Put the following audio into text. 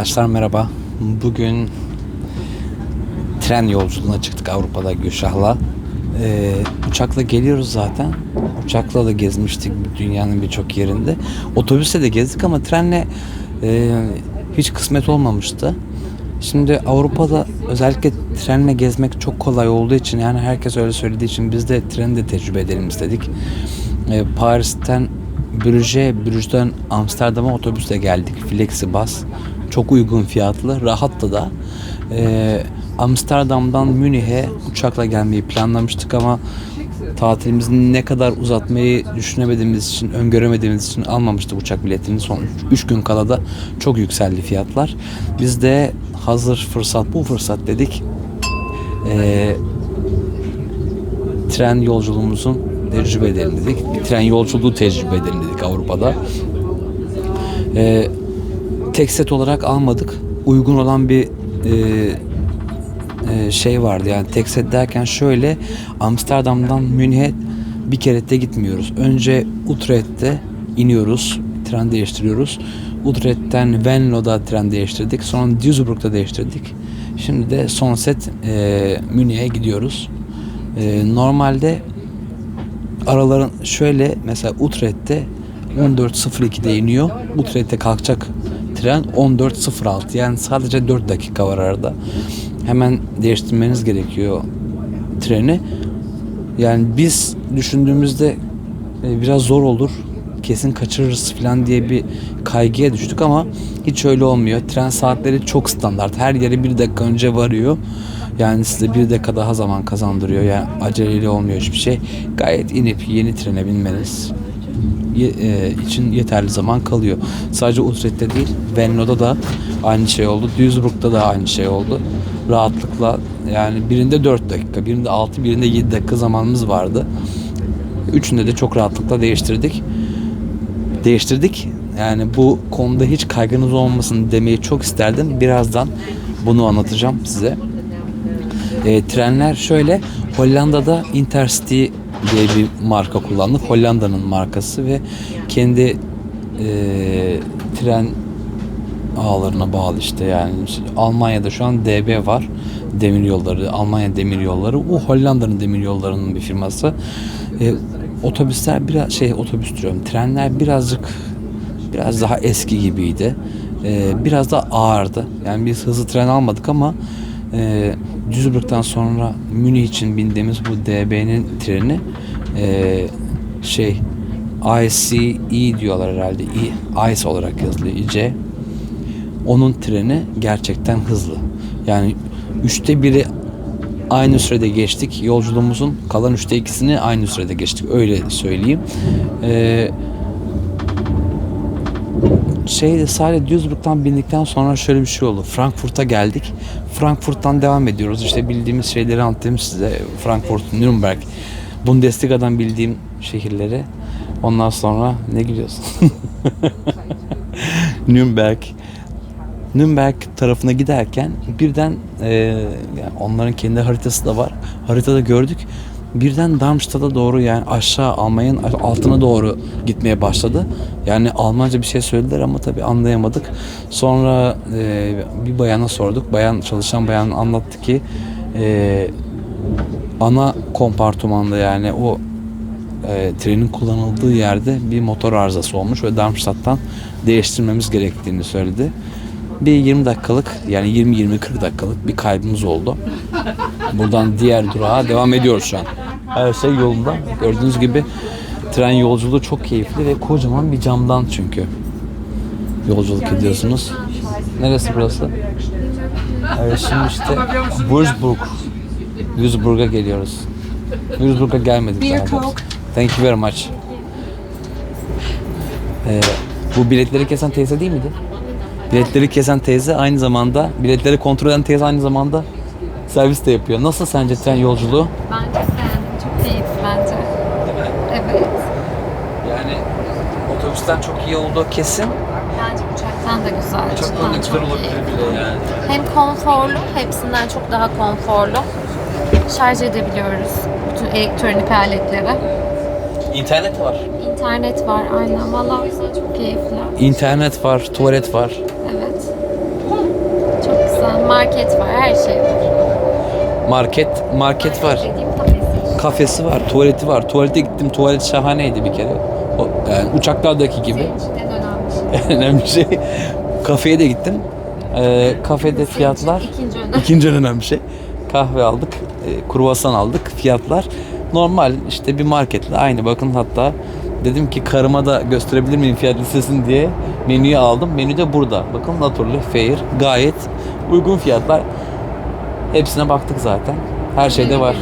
Arkadaşlar merhaba. Bugün tren yolculuğuna çıktık Avrupa'da Gülşah'la. Ee, uçakla geliyoruz zaten. Uçakla da gezmiştik dünyanın birçok yerinde. Otobüste de gezdik ama trenle e, hiç kısmet olmamıştı. Şimdi Avrupa'da özellikle trenle gezmek çok kolay olduğu için yani herkes öyle söylediği için biz de treni de tecrübe edelim istedik. Ee, Paris'ten Brüj'e, Brüj'den Amsterdam'a otobüsle geldik. Flexibus. Çok uygun fiyatlı, rahattı da. Ee, Amsterdam'dan Münih'e uçakla gelmeyi planlamıştık ama tatilimizi ne kadar uzatmayı düşünemediğimiz için, öngöremediğimiz için almamıştık uçak biletini. Son 3 gün kala da çok yükseldi fiyatlar. Biz de hazır fırsat bu fırsat dedik. Ee, tren yolculuğumuzun tecrübe edelim dedik. Tren yolculuğu tecrübe edelim dedik Avrupa'da. Ee, tek set olarak almadık. Uygun olan bir e, e, şey vardı. Yani tek set derken şöyle Amsterdam'dan Münih'e bir kere de gitmiyoruz. Önce Utrecht'te iniyoruz. Tren değiştiriyoruz. Utrecht'ten Venlo'da tren değiştirdik. Sonra Duisburg'da değiştirdik. Şimdi de son set e, Münih'e gidiyoruz. E, normalde araların şöyle mesela Utrecht'te 14.02'de iniyor. Utrecht'te kalkacak tren 14.06 yani sadece 4 dakika var arada. Hemen değiştirmeniz gerekiyor treni. Yani biz düşündüğümüzde e, biraz zor olur. Kesin kaçırırız falan diye bir kaygıya düştük ama hiç öyle olmuyor. Tren saatleri çok standart. Her yere bir dakika önce varıyor. Yani size bir dakika daha zaman kazandırıyor. Yani aceleyle olmuyor hiçbir şey. Gayet inip yeni trene binmeniz e, için yeterli zaman kalıyor. Sadece Utrecht'te değil, Venlo'da da aynı şey oldu. Duisburg'da da aynı şey oldu. Rahatlıkla yani birinde 4 dakika, birinde 6, birinde 7 dakika zamanımız vardı. Üçünde de çok rahatlıkla değiştirdik. Değiştirdik. Yani bu konuda hiç kaygınız olmasın demeyi çok isterdim. Birazdan bunu anlatacağım size. E, trenler şöyle Hollanda'da Intercity diye bir marka kullandık. Hollanda'nın markası ve kendi e, tren ağlarına bağlı işte yani Almanya'da şu an DB var. Demir yolları, Almanya demir yolları. O Hollanda'nın demir yollarının bir firması. E, otobüsler biraz şey otobüs diyorum. Trenler birazcık biraz daha eski gibiydi. E, biraz da ağırdı. Yani biz hızlı tren almadık ama e, Duisburg'dan sonra Münih için bindiğimiz bu DB'nin treni e, şey ICE diyorlar herhalde. I, ICE olarak yazılıyor. IC. Onun treni gerçekten hızlı. Yani üçte biri aynı sürede geçtik. Yolculuğumuzun kalan üçte ikisini aynı sürede geçtik. Öyle söyleyeyim. Eee şey sadece Duisburg'dan bindikten sonra şöyle bir şey oldu. Frankfurt'a geldik. Frankfurt'tan devam ediyoruz. İşte bildiğimiz şeyleri anlattım size. Frankfurt, Nürnberg. Bundesliga'dan bildiğim şehirleri. Ondan sonra ne gülüyorsun? Nürnberg. Nürnberg tarafına giderken birden e, yani onların kendi haritası da var. Haritada gördük. Birden Darmstadt'a doğru yani aşağı Almanya'nın altına doğru gitmeye başladı. Yani Almanca bir şey söylediler ama tabii anlayamadık. Sonra e, bir bayana sorduk. Bayan çalışan bayan anlattı ki e, ana kompartımanda yani o e, trenin kullanıldığı yerde bir motor arızası olmuş ve Darmstadt'tan değiştirmemiz gerektiğini söyledi. Bir 20 dakikalık yani 20-20-40 dakikalık bir kaybımız oldu. Buradan diğer durağa devam ediyoruz şu an. Her şey yolunda. Gördüğünüz gibi tren yolculuğu çok keyifli ve kocaman bir camdan çünkü yolculuk ediyorsunuz. Neresi burası? Evet şimdi işte Würzburg. Würzburg'a geliyoruz. Würzburg'a gelmedik daha doğrusu. Thank you very much. Ee, bu biletleri kesen teyze değil miydi? Biletleri kesen teyze aynı zamanda, biletleri kontrol eden teyze aynı zamanda servis de yapıyor. Nasıl sence tren yolculuğu? Ben çok beğendim. Çok keyifli bence. Evet. Yani otobüsten çok iyi olduğu kesin. Bence uçaktan da güzel. Çok Uçaktan da güzel olabilir iyi. bile yani. Hem konforlu, hepsinden çok daha konforlu. Şarj edebiliyoruz bütün elektronik aletleri. İnternet var. İnternet var aynen. Vallahi o yüzden çok keyifli. İnternet var, tuvalet var. Evet. Market var, her şey var. Market market var. Kafesi. Var, tuvaleti var. Tuvalete gittim. Tuvalet şahaneydi bir kere. O, yani uçaklardaki gibi. En önemli şey. şey. Kafeye de gittim. Ee, kafede fiyatlar ikinci önemli. ikinci önemli şey. Kahve aldık, e, kruvasan aldık. Fiyatlar normal işte bir marketle aynı. Bakın hatta dedim ki karıma da gösterebilir miyim fiyat listesini diye menüyü aldım. Menü de burada. Bakın naturlı, fair, gayet uygun fiyatlar. Hepsine baktık zaten. Her şeyde var.